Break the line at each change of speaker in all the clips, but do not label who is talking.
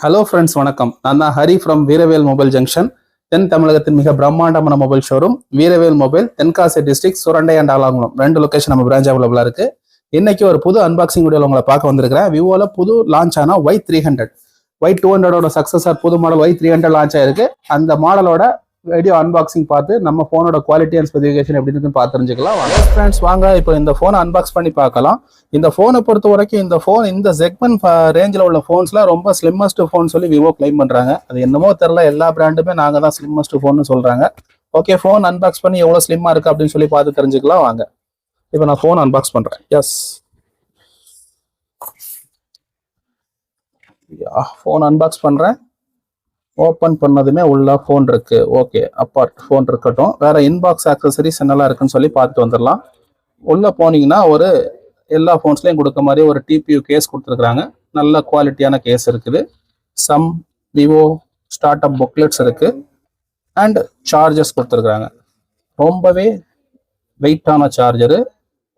Hello friends வணக்கம். நான் தான் Hari from Veeravel mobile junction தென் தமிழகத்தின் மிக பிரம்மாண்டமான mobile showroom Veeravel mobile Tenkasi district Surandai and Alangulam. ரெண்டு லொகேஷன் நம்ம பிரான்ச் அவைலபிளாக இருக்கு. இன்னைக்கு ஒரு புது அன்பாக்சிங் வீடியோவில் உங்களை பார்க்க வந்திருக்கிறேன். விவோல புது லான்ச் ஆனால் Y three hundred Y two ஹண்ட்ரடோட successor புது model Y three hundred launch ஆயிருக்கு. அந்த மாடலோட வீடியோ அன்பாக்சிங் பார்த்து நம்ம ஃபோனோட குவாலிட்டி அண்ட் ஸ்பெசிஃபிகேஷன் எப்படி இருக்குன்னு பார்த்து தெரிஞ்சுக்கலாம். ஃப்ரெண்ட்ஸ் வாங்க. இப்போ இந்த ஃபோனை அன்பாக்ஸ் பண்ணி பார்க்கலாம். இந்த ஃபோனை பொறுத்த வரைக்கும் இந்த ஃபோன் இந்த செக்மெண்ட் ரேஞ்சில் உள்ள ஃபோன்ஸ்லாம் ரொம்ப ஸ்லிம்மஸ்ட் ஃபோன் சொல்லி விவோ கிளைம் பண்ணுறாங்க அது என்னமோ தெரில எல்லா பிராண்டுமே நாங்கள் தான் ஸ்லிம்மஸ்ட் ஃபோன்னு சொல்கிறாங்க ஓகே ஃபோன் அன்பாக்ஸ் பண்ணி எவ்வளோ ஸ்லிம்மா இருக்குது அப்படின்னு சொல்லி பார்த்து தெரிஞ்சுக்கலாம். வாங்க. இப்போ நான் ஃபோன் அன்பாக்ஸ் பண்ணுறேன் எஸ் ஃபோன் அன்பாக்ஸ் பண்ணுறேன் ஓப்பன் பண்ணதுமே உள்ள ஃபோன் இருக்கு. ஓகே அப்பார்ட் ஃபோன் இருக்கட்டும். வேற இன்பாக்ஸ் ஆக்சசரிஸ் என்னெல்லாம் இருக்குன்னு சொல்லி பார்த்துட்டு வந்துடலாம். உள்ள போனீங்கன்னா ஒரு எல்லா ஃபோன்ஸ்லையும் கொடுக்க மாதிரி ஒரு டிபியூ கேஸ் கொடுத்துருக்குறாங்க. நல்ல குவாலிட்டியான கேஸ் இருக்குது. Some Vivo start up booklets இருக்கு. அண்ட் சார்ஜர்ஸ் கொடுத்துருக்குறாங்க. ரொம்பவே வெயிட்டான சார்ஜரு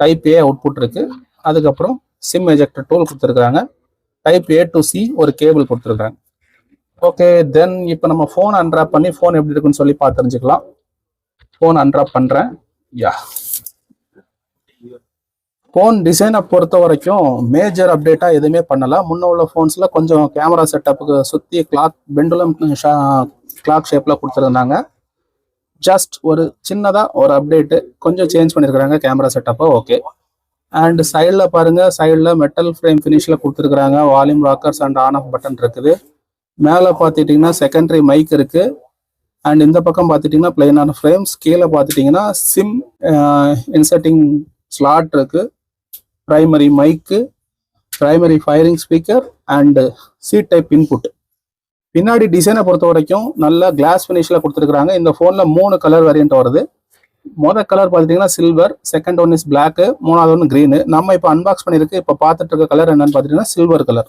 டைப் ஏ அவுட்புட் இருக்கு. அதுக்கப்புறம் சிம் எஜெக்டர் டூல் கொடுத்துருக்குறாங்க. டைப் ஏ டு சி ஒரு கேபிள் கொடுத்துருக்காங்க ஓகே தென் இப்போ நம்ம ஃபோன் அன்ட்ராப் பண்ணி ஃபோன் எப்படி இருக்குன்னு சொல்லி பார்த்து தெரிஞ்சுக்கலாம். ஃபோன் அன்ட்ராப் பண்ணுறேன் யா ஃபோன் டிசைனை பொறுத்த வரைக்கும் மேஜர் அப்டேட்டாக எதுவுமே பண்ணல. முன்ன உள்ள ஃபோன்ஸில் கொஞ்சம் கேமரா செட்டப்புக்கு சுற்றி கிளாக் பெண்டுலம் கிளாக் ஷேப்பில் கொடுத்துருந்தாங்க. ஜஸ்ட் ஒரு சின்னதாக ஒரு அப்டேட்டு கொஞ்சம் சேஞ்ச் பண்ணியிருக்கிறாங்க கேமரா செட்டப்பை ஓகே அண்ட் சைடில் பாருங்க சைடில் மெட்டல் ஃப்ரேம் ஃபினிஷில் கொடுத்துருக்குறாங்க. Volume rockers and on off button இருக்குது. மேலே பார்த்துட்டிங்கன்னா செகண்டரி மைக் இருக்கு. அண்ட் இந்த பக்கம் பார்த்துட்டிங்கன்னா பிளெயினான ஃப்ரேம்ஸ் கீழே பார்த்துட்டிங்கன்னா சிம் இன்சர்ட்டிங் ஸ்லாட் இருக்கு. Primary mic primary firing speaker and C type input பின்னாடி டிசைனை பொறுத்த வரைக்கும் நல்ல கிளாஸ் ஃபினிஷில் கொடுத்துருக்குறாங்க. இந்த ஃபோனில் மூணு கலர் வேரியன்ட் வருது. மொதல் கலர் பார்த்துட்டிங்கன்னா silver second one is black மூணாவது ஒன்று க்ரீனு நம்ம இப்போ அன்பாக்ஸ் பண்ணியிருக்கு. இப்போ பார்த்துட்டு இருக்க கலர் என்னன்னு பார்த்துட்டிங்கன்னா silver colour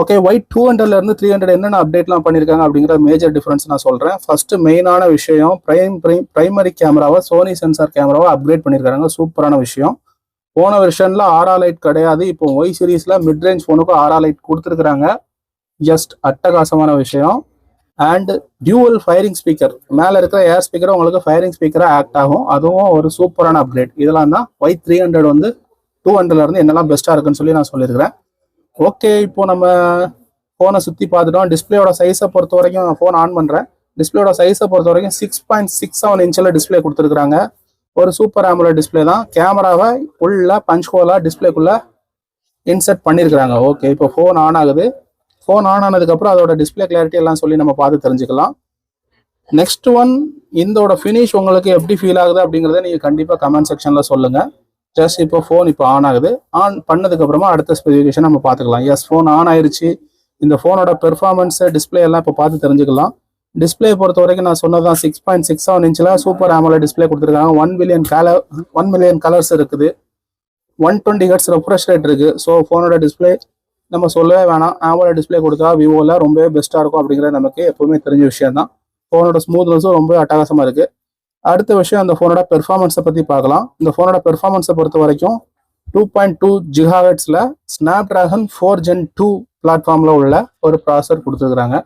okay white two ஹண்ட்ரட்ல இருந்து த்ரீ ஹண்ட்ரட் என்னென்ன அப்டேட்லாம் பண்ணியிருக்காங்க அப்படிங்கிற மேஜர் டிஃபரன்ஸ் நான் சொல்றேன். ஃபர்ஸ்ட் மெயினான விஷயம் பிரைம் பிரைம் பிரைமரி கேமராவை சோனி சென்சார் கேமராவை அப்கிரேட் பண்ணியிருக்காங்க சூப்பரான விஷயம். போன வெர்ஷன்ல ஆரா லைட் கிடையாது. இப்போ ஒய் சீரீஸ்ல மிட் ரேஞ்ச் ஃபோனுக்கும் ஆரா லைட் கொடுத்துருக்காங்க ஜஸ்ட் அட்டகாசமான விஷயம். அண்ட் டியூவல் ஃபயரிங் ஸ்பீக்கர் மேலே இருக்கிற ஏர் ஸ்பீக்கர் உங்களுக்கு ஃபயரிங் ஸ்பீக்கராக ஆக்ட் ஆகும். அதுவும் ஒரு சூப்பரான அப்டேட் இதெல்லாம் தான் ஒய் த்ரீ ஹண்ட்ரட் வந்து டூ ஹண்ட்ரட்ல இருந்து என்னெல்லாம் பெஸ்ட்டாக இருக்குன்னு சொல்லி நான் சொல்லியிருக்கிறேன். ஓகே இப்போ நம்ம ஃபோனை சுற்றி பார்த்துட்டோம். டிஸ்பிளேயோட சைஸை பொறுத்த வரைக்கும் ஃபோன் ஆன் பண்ணுறேன் டிஸ்பிளேயோட சைஸை பொறுத்த வரைக்கும் சிக்ஸ் பாயிண்ட் சிக்ஸ் செவன் இன்ச்சில் டிஸ்பிளே கொடுத்துருக்குறாங்க. ஒரு சூப்பர் ஆமுலர் டிஸ்பிளே தான். கேமராவை உள்ள பஞ்ச் ஹோலாக டிஸ்பிளேக்குள்ளே இன்சர்ட் பண்ணியிருக்கிறாங்க ஓகே இப்போ ஃபோன் ஆன் ஆகுது. ஃபோன் ஆன் ஆனதுக்கப்புறம் அதோட டிஸ்பிளே கிளாரிட்டி எல்லாம் சொல்லி நம்ம பார்த்து தெரிஞ்சுக்கலாம். நெக்ஸ்ட் ஒன் இதோட ஃபினிஷ் உங்களுக்கு எப்படி ஃபீல் ஆகுது அப்படிங்கிறத நீங்கள் கண்டிப்பாக கமெண்ட் செக்ஷனில் சொல்லுங்கள் ஜஸ்ட் இப்போ ஃபோன் இப்போ ஆன் ஆகுது. ஆன் பண்ணதுக்கு அப்புறமா அடுத்த ஸ்பெசிஃபிகேஷன் நம்ம பார்த்துக்கலாம். எஸ் ஃபோன் ஆன் ஆயிருச்சு. இந்த ஃபோனோட பெர்ஃபார்மன்ஸ் டிஸ்பிளே எல்லாம் இப்போ பார்த்து தெரிஞ்சுக்கலாம். டிஸ்பிளே பொறுத்த வரைக்கும் நான் சொன்னதான் சிக்ஸ் பாயிண்ட் சிக்ஸ் செவன் இன்ச்சில் சூப்பர் ஆமலை டிஸ்பிளே கொடுத்துருக்காங்க. One million colour one million colours இருக்குது. One twenty hertz refresh rate இருக்கு. ஸோ ஃபோனோட டிஸ்பிளே நம்ம சொல்லவே வேணாம். ஆமலை டிஸ்பிளே கொடுத்தா விவோவில் ரொம்பவே பெஸ்ட்டாக இருக்கும் அப்படிங்கிறது நமக்கு எப்பவுமே தெரிஞ்ச விஷயம் தான் ஃபோனோட ஸ்மூத்னஸும் ரொம்ப அட்டகாசமாக இருக்குது அடுத்த விஷயம் அந்த ஃபோனோட பெர்ஃபார்மன்ஸை பற்றி பார்க்கலாம். இந்த ஃபோனோட பெர்ஃபார்மன்ஸை பொறுத்த வரைக்கும் டூ பாயிண்ட் டூ ஜிஹாவெட்ஸில் Snapdragon four gen two பிளாட்ஃபார்மில் உள்ள ஒரு ப்ராசர் கொடுத்துருக்குறாங்க.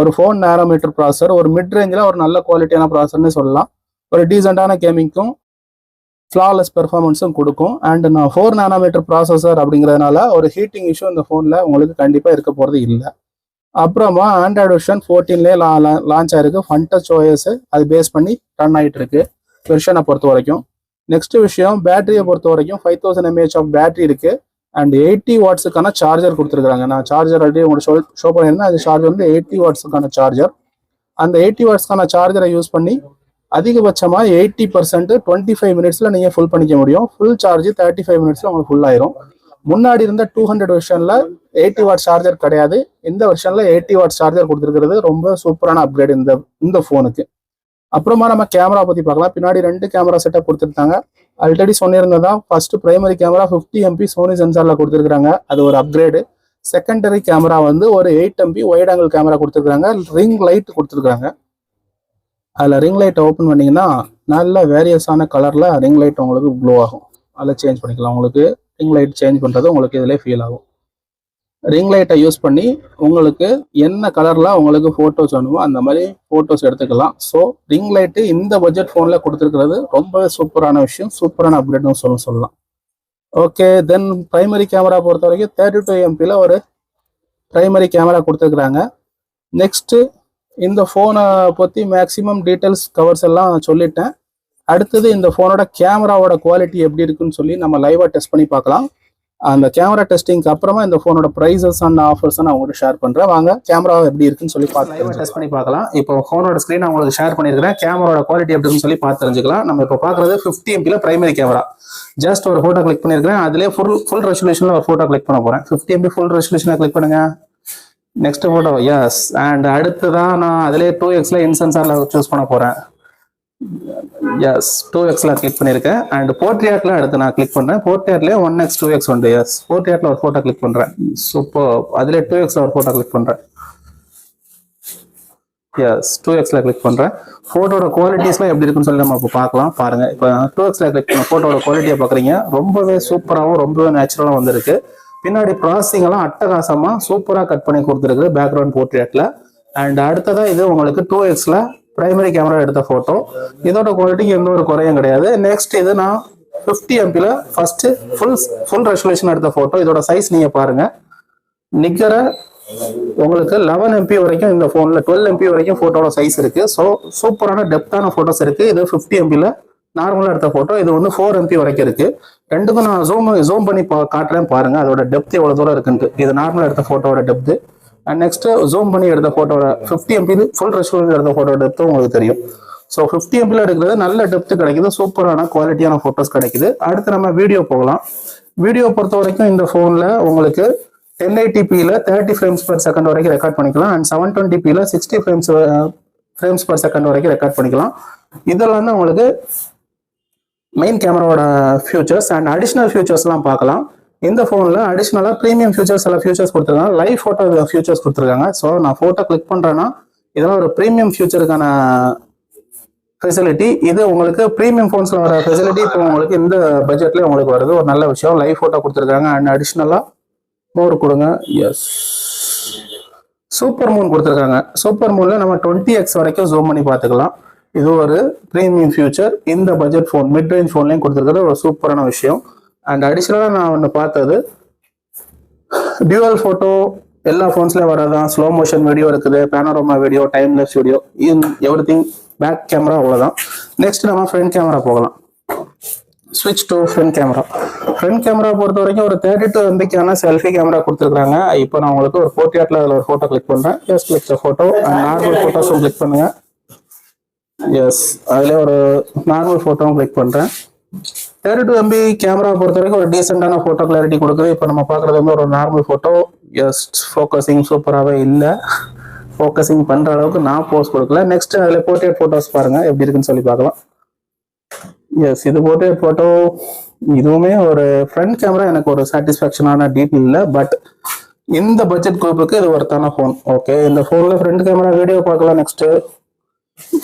ஒரு ஃபோன் நேரோமீட்டர் ப்ராசர் ஒரு மிட் ரேஞ்சில் ஒரு நல்ல குவாலிட்டியான ப்ராசர்னு சொல்லலாம். ஒரு டீசெண்டான கேமிங்க்கும் ஃப்ளாலெஸ் பெர்ஃபார்மன்ஸும் கொடுக்கும். அண்ட் நான் ஃபோர் நேனோமீட்டர் ப்ராசஸர் அப்படிங்கிறதுனால ஒரு ஹீட்டிங் இஷ்யூ இந்த ஃபோனில் உங்களுக்கு கண்டிப்பாக இருக்க போகிறது இல்லை. அப்புறமா ஆண்ட்ராய்டு வெர்ஷன் ஃபோர்டீன்லேயே லா லான்ச் ஆயிருக்கு. ஃபன்டச் ஓஎஸ் அது பேஸ் பண்ணி ரன் ஆகிட்டு இருக்கு வெர்ஷனை பொறுத்த வரைக்கும். நெக்ஸ்ட் விஷயம் பேட்டரியை பொறுத்த வரைக்கும் five thousand mAh of battery இருக்கு. அண்ட் எயிட்டி வாட்ஸுக்கான சார்ஜர் கொடுத்துருக்காங்க நான் சார்ஜர் ஆல்ரெடி உங்களுக்கு ஷோ ஷோ பண்ணியிருந்தேன். அந்த சார்ஜர் வந்து எயிட்டி வாட்ஸுக்கான சார்ஜர் அந்த எயிட்டி வாட்ஸ்க்கான சார்ஜரை யூஸ் பண்ணி அதிகபட்சமாக எயிட்டி பர்சன்ட் டுவெண்ட்டி ஃபைவ் மினிட்ஸில் நீங்கள் ஃபுல் பண்ணிக்க முடியும். ஃபுல் சார்ஜ் தேர்ட்டி ஃபைவ் மினிட்ஸில் உங்களுக்கு ஃபுல் ஆயிரும். முன்னாடி இருந்த டூ ஹண்ட்ரட் வெர்ஷன்ல எயிட்டி வாட் சார்ஜர் கிடையாது. இந்த வெர்ஷன்ல எயிட்டி வாட் சார்ஜர் கொடுத்துருக்கிறது. ரொம்ப சூப்பரான அப்கிரேட் இந்த இந்த ஃபோனுக்கு அப்புறமா நம்ம கேமரா பற்றி பார்க்கலாம். பின்னாடி ரெண்டு கேமரா செட்டப் கொடுத்துருக்காங்க. Already சொன்னிருந்ததான் first primary camera fifty MP Sony சென்சார்ல கொடுத்துருக்காங்க அது ஒரு அப்கிரேடு செகண்டரி கேமரா வந்து ஒரு eight MP wide angle camera கொடுத்துருக்காங்க ரிங் லைட் கொடுத்துருக்காங்க அதில் ரிங் லைட் ஓப்பன் பண்ணீங்கன்னா நல்ல வேரியஸான கலரில் ரிங் லைட் உங்களுக்கு க்ளோ ஆகும். அதில் சேஞ்ச் பண்ணிக்கலாம் உங்களுக்கு. ரிங் லைட் சேஞ்ச் பண்ணுறது உங்களுக்கு இதில் ஃபீல் ஆகும். ரிங் லைட்டை யூஸ் பண்ணி உங்களுக்கு என்ன கலரில் உங்களுக்கு ஃபோட்டோஸ் வேணுமோ அந்த மாதிரி ஃபோட்டோஸ் எடுத்துக்கலாம். ஸோ ரிங் லைட்டு இந்த பட்ஜெட் ஃபோனில் கொடுத்துருக்கிறது ரொம்பவே சூப்பரான விஷயம். சூப்பரான அப்டேட்னு சொல்ல சொல்லலாம். ஓகே தென் ப்ரைமரி கேமரா பொறுத்த வரைக்கும் தேர்ட்டி டூ எம்பியில் ஒரு ப்ரைமரி கேமரா கொடுத்துருக்குறாங்க. நெக்ஸ்ட்டு இந்த ஃபோனை பற்றி மேக்ஸிமம் டீட்டெயில்ஸ் கவர்ஸ் எல்லாம் சொல்லிட்டேன். அடுத்தது இந்த ஃபோனோட கேமராவோட குவாலிட்டி எப்படி இருக்குன்னு சொல்லி நம்ம லைவாக டெஸ்ட் பண்ணி பார்க்கலாம். அந்த கேமரா டெஸ்டிங்க்கு அப்புறமா இந்த ஃபோனோட ப்ரைஸஸ் அண்ட் ஆஃபர்ஸ் நான் உங்களுக்கு ஷேர் பண்ணுறேன் வாங்க கேமரா எப்படி இருக்குன்னு சொல்லி பார்த்து டெஸ்ட் பண்ணி பார்க்கலாம். இப்போ ஃபோனோட ஸ்க்ரீன் உங்களுக்கு ஷேர் பண்ணியிருக்கிறேன். கேமராவோட குவாலிட்டி எப்படி இருக்குன்னு சொல்லி பார்த்து தெரிஞ்சுக்கலாம். நம்ம இப்போ பார்க்குறது ஃபிஃப்டி எம்பியில் பிரைமரி கேமரா ஜஸ்ட் ஒரு ஃபோட்டோ கிளிக் பண்ணியிருக்கிறேன். அதிலே ஃபுல் ஃபுல் ரெசல்யூஷனில் ஒரு ஃபோட்டோ கிளிக் பண்ண போகிறேன் ஃபிஃப்டி எம்பி ஃபுல் ரெசல்யூஷனில் கிளிக் பண்ணுங்க. நெக்ஸ்ட் ஃபோட்டோ எஸ் அண்ட் அடுத்ததான் நான் அதிலே டூ எக்ஸில் இன்சென்சாரில் சூஸ் பண்ண போகிறேன் எஸ் டூ எக்ஸில் கிளிக் பண்ணியிருக்கேன் அண்ட் போர்ட்ரியாட்டில் அடுத்து நான் கிளிக் பண்ணுறேன் போர்ட்ரியாட்லேயே ஒன் எக்ஸ் டூ எக்ஸ் உண்டு. எஸ் போர்ட்ரியாட்டில் ஒரு ஃபோட்டோ கிளிக் பண்ணுறேன் சூப்பர் அதிலே டூ எக்ஸில் ஒரு ஃபோட்டோ கிளிக் பண்ணுறேன் எஸ் டூ எக்ஸில் கிளிக் பண்ணுறேன் ஃபோட்டோட குவாலிட்டிஸ்லாம் எப்படி இருக்குன்னு சொல்லி நம்ம இப்போ பார்க்கலாம். பாருங்க. இப்போ டூ எக்ஸில் கிளிக் பண்ண ஃபோட்டோட குவாலிட்டியை பார்க்குறீங்க ரொம்பவே சூப்பராகவும் ரொம்பவே நேச்சுரலாக வந்திருக்கு. பின்னாடி ப்ராசஸிங் எல்லாம் அட்டகாசமாக சூப்பராக கட் பண்ணி கொடுத்துருக்கு பேக்ரவுண்ட் போர்ட்ரேட்டில் அண்ட் அடுத்ததாக இது உங்களுக்கு டூ எக்ஸில் பிரைமரி கேமரா எடுத்த ஃபோட்டோ இதோட குவாலிட்டிக்கு எந்த ஒரு குறையும் கிடையாது. நெக்ஸ்ட் இது நான் ஃபிஃப்டி எம்பியில் ஃபர்ஸ்ட் ஃபுல் ஃபுல் ரெசல்யூஷன் எடுத்த ஃபோட்டோ இதோட சைஸ் நீங்கள் பாருங்க. நிக்கிற உங்களுக்கு லெவன் எம்பி வரைக்கும் இந்த ஃபோனில் டுவெல் எம்பி வரைக்கும் ஃபோட்டோட சைஸ் இருக்கு. ஸோ சூப்பரான டெப்த்தான ஃபோட்டோஸ் இருக்கு. இது ஃபிஃப்டி எம்பியில் நார்மலாக எடுத்த ஃபோட்டோ இது வந்து ஃபோர் எம்பி வரைக்கும் இருக்கு. ரெண்டுக்கும் நான் ஜூம் ஜூம் பண்ணி பா காட்டுறேன் பாருங்க. அதோட டெப்த் எவ்வளோ தூரம் இருக்குன்ட்டு. இது நார்மலாக எடுத்த ஃபோட்டோட டெப்த்து அண்ட் நெக்ஸ்ட் ஜூம் பண்ணி எடுத்த ஃபோட்டோட ஃபிஃப்டி எம்பி ஃபுல் ரெஸ்டூரண்ட் எடுத்த ஃபோட்டோ டெப்த்தும் உங்களுக்கு தெரியும். ஸோ ஃபிஃப்டி எம்பியில் எடுக்கிறது நல்ல டெப்த் கிடைக்குது சூப்பரான குவாலிட்டியான ஃபோட்டோஸ் கிடைக்குது. அடுத்து நம்ம வீடியோ போகலாம். வீடியோ பொறுத்த வரைக்கும் இந்த ஃபோனில் உங்களுக்கு டென் ஐடிபியில் தேர்ட்டி ஃப்ரேம்ஸ் பர் செகண்ட் வரைக்கும் ரெக்கார்ட் பண்ணிக்கலாம். And seven டுவெண்ட்டிபியில் sixty frames frames per second வரைக்கும் ரெக்கார்ட் பண்ணிக்கலாம். இதெல்லாம் தான் உங்களுக்கு மெயின் கேமராவோட ஃபியூச்சர்ஸ் அண்ட் அடிஷ்னல் ஃபியூச்சர்ஸ்லாம் பார்க்கலாம். இந்த ஃபோனில் அடிஷ்னலாக ப்ரீமியம் ஃபியூச்சர்ஸ் எல்லாம் ஃபியூச்சர்ஸ் கொடுத்துருக்காங்க. லைவ் ஃபோட்டோ ஃபியூச்சர்ஸ் கொடுத்துருக்காங்க. ஸோ நான் ஃபோட்டோ கிளிக் பண்ணுறேன்னா இதெல்லாம் ஒரு ப்ரீமியம் ஃபியூச்சருக்கான ஃபெசிலிட்டி இது உங்களுக்கு ப்ரீமியம் ஃபோன்ஸில் வர ஃபெசிலிட்டி இப்போ உங்களுக்கு இந்த பட்ஜெட்லேயே உங்களுக்கு வருது. ஒரு நல்ல விஷயம். லைவ் ஃபோட்டோ கொடுத்துருக்காங்க. அண்ட் அடிஷ்னலாக மோர் கொடுங்க. எஸ் சூப்பர் மூன் கொடுத்துருக்காங்க. சூப்பர் மூனில் நம்ம டுவெண்ட்டி எக்ஸ் வரைக்கும் ஜூம் பண்ணி பார்த்துக்கலாம். இது ஒரு ப்ரீமியம் ஃபியூச்சர் இந்த பட்ஜெட் ஃபோன் மிட் ரேஞ்ச் ஃபோன்லேயும் கொடுத்துருக்கிறது ஒரு சூப்பரான விஷயம். அண்ட் அடிஷ்னலாக நான் ஒன்று பார்த்தது டியூவல் ஃபோட்டோ எல்லா ஃபோன்ஸ்லேயும் வரதான் ஸ்லோ மோஷன் வீடியோ இருக்குது panorama video timeless video everything back camera அவ்வளோதான் நெக்ஸ்ட் நம்ம ஃப்ரண்ட் கேமரா போகலாம். ஸ்விட்ச் to front camera front camera பொறுத்த வரைக்கும் ஒரு தேர்ட்டி டூ எம்பிக்கான செல்ஃபி கேமரா கொடுத்துருக்காங்க இப்போ நான் உங்களுக்கு ஒரு ஃபோர்ட்டியாட்டில் அதில் ஒரு ஃபோட்டோ கிளிக் பண்ணுறேன் எஸ் கிளிக் ஃபோட்டோ நார்மல் ஃபோட்டோஸும் கிளிக் பண்ணுங்க. எஸ் அதில் ஒரு நார்மல் ஃபோட்டோவும் கிளிக் பண்ணுறேன் தேர்ட்டி டூ எம்பி கேமரா பொறுத்த வரைக்கும் ஒரு டீசெண்டான ஃபோட்டோ கிளாரிட்டி கொடுக்குது இப்போ நம்ம பார்க்குறது வந்து ஒரு நார்மல் ஃபோட்டோ எஸ் ஃபோக்கஸிங் சூப்பராகவே இல்லை. ஃபோக்கஸிங் பண்ணுற அளவுக்கு நான் போஸ் கொடுக்கல. நெக்ஸ்ட் அதில் போர்ட்ரேட் ஃபோட்டோஸ் பாருங்கள் எப்படி இருக்குன்னு சொல்லி பார்க்கலாம். எஸ் இது போர்ட்ரேட் ஃபோட்டோ இதுவுமே ஒரு ஃப்ரண்ட் கேமரா எனக்கு ஒரு சாட்டிஸ்ஃபேக்ஷனான டீட்டெயில் இல்லை பட் இந்த பட்ஜெட் குரூப்புக்கு இது ஒருத்தான ஃபோன் ஓகே இந்த ஃபோனில் ஃப்ரண்ட் கேமரா வீடியோ பார்க்கலாம் நெக்ஸ்ட்டு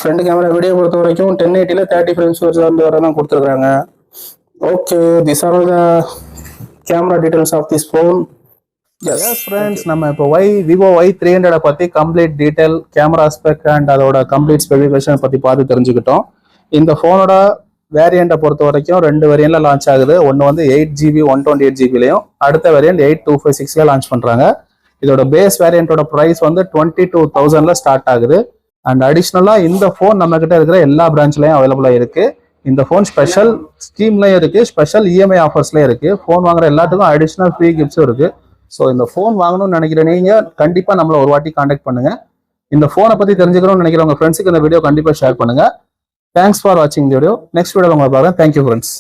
ஃப்ரண்ட் கேமரா வீடியோ பொறுத்த வரைக்கும் டென் எயிட்டியில் தேர்ட்டி ஃப்ரேம்ஸ் வந்து வர தான் கொடுத்துருக்காங்க okay this are the camera details of this phone yes friends நம்ம இப்போ ஒய் விவோ ஒய் த்ரீ ஹண்ட்ரடை பற்றி complete detail camera spec and அதோட கம்ப்ளீட் ஸ்பெசிஃபிகேஷன் பற்றி பார்த்து தெரிஞ்சுக்கிட்டோம். இந்த ஃபோனோட வேரியண்ட்டை பொறுத்த வரைக்கும் ரெண்டு வேரியண்ட்ல லான்ச் ஆகுது. ஒன்று வந்து eight GB one twenty eight ஜிபிலையும் அடுத்த வேரியண்ட் எயிட் டூ ஃபைவ் சிக்ஸ்ல லான்ச் பண்ணுறாங்க இதோட பேஸ் வேரியண்ட்டோட ப்ரைஸ் வந்து டுவெண்ட்டி டூ தௌசண்ட்ல ஸ்டார்ட் ஆகுது. அண்ட் அடிஷ்னலாக இந்த ஃபோன் நம்ம கிட்ட இருக்கிற எல்லா பிரான்ச்லையும் அவைலபிளாக இருக்கு. இந்த ஃபோன் ஸ்பெஷல் ஸ்கீம்லயும் இருக்கு ஸ்பெஷல் இஎம்ஐ ஆஃபர்ஸ்லயும் இருக்கு. ஃபோன் வாங்குற எல்லாத்துக்கும் அடிஷ்னல் ஃப்ரீ கிஃப்ட்ஸும் இருக்கு. ஸோ இந்த ஃபோன் வாங்கணும்னு நினைக்கிற நீங்க கண்டிப்பா நம்மள ஒரு வாட்டி காண்டாக்ட் பண்ணுங்க. இந்த ஃபோனை பத்தி தெரிஞ்சுக்கணும்னு நினைக்கிற உங்க ஃப்ரெண்ட்ஸுக்கு இந்த வீடியோ கண்டிப்பா ஷேர் பண்ணுங்க. தேங்க்ஸ் ஃபார் வாட்சிங் வீடியோ நெக்ஸ்ட் வீடியோ உங்களை பாருங்க தேங்க்யூ ஃப்ரெண்ட்ஸ்